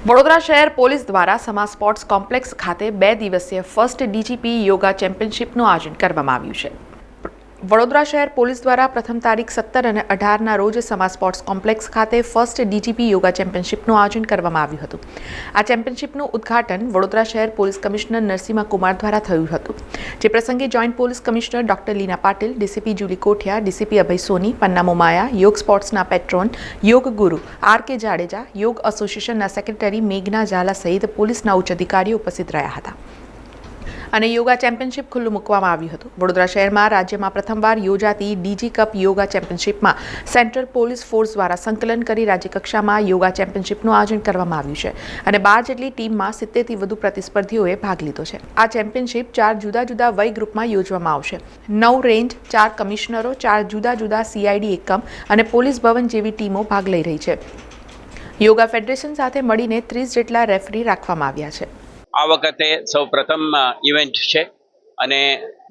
વડોદરા શહેર પોલીસ દ્વારા સમા sports complex ખાતે બે દિવસીય ફર્સ્ટ ડીજીપી યોગા ચેમ્પિયનશિપનું આયોજન કરવામાં આવ્યું છે. વડોદરા શહેર પોલીસ દ્વારા પ્રથમ તારીખ સત્તર અને અઢારના રોજ સમા સ્પોર્ટ્સ કોમ્પ્લેક્સ ખાતે ફર્સ્ટ ડીજીપી યોગા ચેમ્પિયનશિપનું આયોજન કરવામાં આવ્યું હતું. આ ચેમ્પિયનશિપનું ઉદ્ઘાટન વડોદરા શહેર પોલીસ કમિશનર નરસિંહ કુમાર દ્વારા થયું હતું. જે પ્રસંગે joint police commissioner doctor Leena Patil, DCP Julie Kothiya, DCP Abhay Soni Panna Momaya યોગ સ્પોર્ટ્સના પેટ્રોન, યોગ ગુરુ આર કે જાડેજા, યોગ એસોસિએશનના સેક્રેટરી મેઘના ઝાલા સહિત પોલીસના ઉચ્ચ અધિકારીઓ ઉપસ્થિત રહ્યા હતા. અને યોગા ચેમ્પિયનશિપ ખુલ્લું મૂકવામાં આવ્યું હતું. વડોદરા શહેરમાં રાજ્યમાં પ્રથમવાર યોજાતી ડીજી કપ યોગા ચેમ્પિયનશિપમાં સેન્ટ્રલ પોલીસ ફોર્સ દ્વારા સંકલન કરી રાજ્યકક્ષામાં યોગા ચેમ્પિયનશિપનું આયોજન કરવામાં આવ્યું છે અને બાર જેટલી ટીમમાં સિત્તેરથી વધુ પ્રતિસ્પર્ધીઓએ ભાગ લીધો છે. આ ચેમ્પિયનશિપ ચાર જુદા જુદા વય ગ્રુપમાં યોજવામાં આવશે. નવ રેન્જ, ચાર કમિશનરો, ચાર જુદા જુદા સીઆઈડી એકમ અને પોલીસ ભવન જેવી ટીમો ભાગ લઈ રહી છે. યોગા ફેડરેશન સાથે મળીને ત્રીસ જેટલા રેફરી રાખવામાં આવ્યા છે. આ વખતે સૌ પ્રથમ ઇવેન્ટ છે અને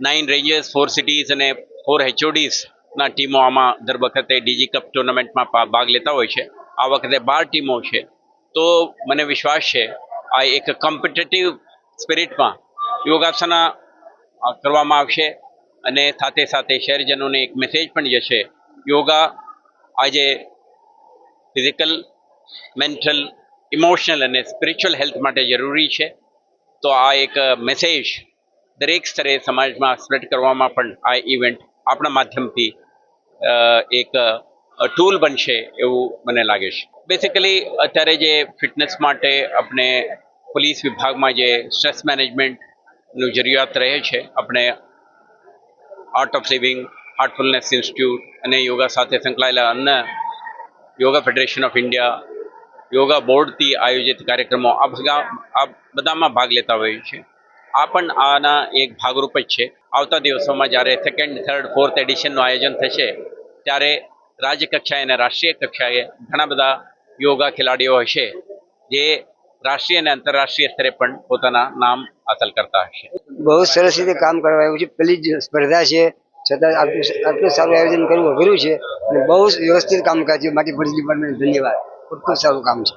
નાઇન રેન્જર્સ ફોર સિટીઝ અને ફોર એચઓડીઝના ટીમો આમાં દર વખતે ડીજી કપ ટુર્નામેન્ટમાં ભાગ લેતા હોય છે. આ વખતે બાર ટીમો છે. તો મને વિશ્વાસ છે, આ એક કોમ્પિટેટિવ સ્પિરિટમાં યોગાસના કરવામાં આવશે અને સાથે સાથે શહેરજનોને એક મેસેજ પણ જશે. યોગા આજે ફિઝિકલ મેન્ટલ ઇમોશનલ અને સ્પિરિચ્યુઅલ હેલ્થ માટે જરૂરી છે. તો આ એક મેસેજ દરેક સ્તરે સમાજમાં સ્પ્રેડ કરવામાં પણ આ ઇવેન્ટ આપણા માધ્યમથી એક ટૂલ બનશે એવું મને લાગે છે. બેસિકલી અત્યારે જે ફિટનેસ માટે આપણે પોલીસ વિભાગમાં જે સ્ટ્રેસ મેનેજમેન્ટનું જરૂરિયાત રહે છે, આપણે art of living heartfulness institute અને યોગા સાથે સંકળાયેલા અન્ય yoga federation of India yoga બોર્ડથી આયોજિત કાર્યક્રમો આ ભગા આ બધામાં ભાગ લેતા હોય છે. આ પણ આના એક ભાગરૂપ જ છે. આવતા દિવસોમાં જ્યારે સેકન્ડ થર્ડ ફોર્થ એડિશનનું આયોજન થશે, ત્યારે રાજ્ય કક્ષાએ અને રાષ્ટ્રીય કક્ષાએ ઘણા બધા યોગા ખેલાડીઓ હશે, જે રાષ્ટ્રીય અને આંતરરાષ્ટ્રીય સ્તરે પણ પોતાના નામ હાંસલ કરતા હશે. બહુ સરસ રીતે કામ કરવા આવ્યું છે. પેલી જ સ્પર્ધા છે. છતાં આટલું સારું આયોજન કરવું અઘરું છે. અને બહુ વ્યવસ્થિત કામ છે. માટે ધન્યવાદ. ખૂબ સારું કામ છે.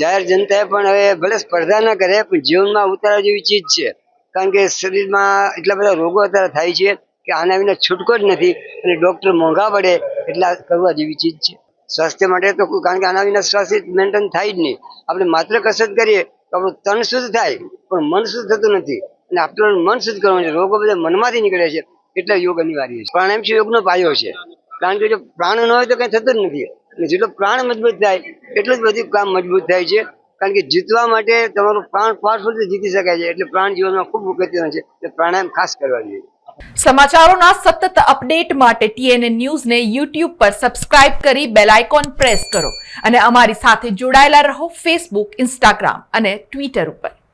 જાહેર જનતાએ પણ હવે ભલે સ્પર્ધા ન કરે, પણ જીવનમાં ઉતારા જેવી ચીજ છે. કારણ કે શરીરમાં એટલા બધા રોગો અત્યારે થાય છે કે આના વિના છૂટકો જ નથી અને ડોક્ટર મોંઘા પડે એટલા કરવા જેવી ચીજ છે. સ્વાસ્થ્ય માટે તો કારણ કે આના વિના સ્વાસ્થ્ય મેન્ટેન થાય જ નહીં. આપણે માત્ર કસરત કરીએ તો આપણું તન શુદ્ધ થાય, પણ મન શુદ્ધ થતું નથી. અને આપણું મન શુદ્ધ કરવાનું છે. રોગો બધા મનમાંથી નીકળે છે. એટલે યોગ અનિવાર્ય છે. પ્રાણાયામ યોગનો પાયો છે. કારણ કે જો પ્રાણ ન હોય તો કંઈ થતું જ નથી. અને જેટલો પ્રાણ મજબૂત થાય, એટલું જ બધું કામ મજબૂત થાય છે. કારણ કે જીતવા માટે તમારું પ્રાણ પાવરફુલ જીતી શકાય છે. એટલે પ્રાણ જીવનમાં ખૂબ અગત્યનું છે. એટલે પ્રાણાયામ ખાસ કરવા જોઈએ. સમાચારોના સતત અપડેટ માટે ટીએનએ ન્યૂઝને યુટ્યુબ પર સબસ્ક્રાઇબ કરી બેલ આઇકોન પ્રેસ કરો. અને અમારી સાથે જોડાયેલા રહો ફેસબુક ઇન્સ્ટાગ્રામ અને ટ્વિટર ઉપર.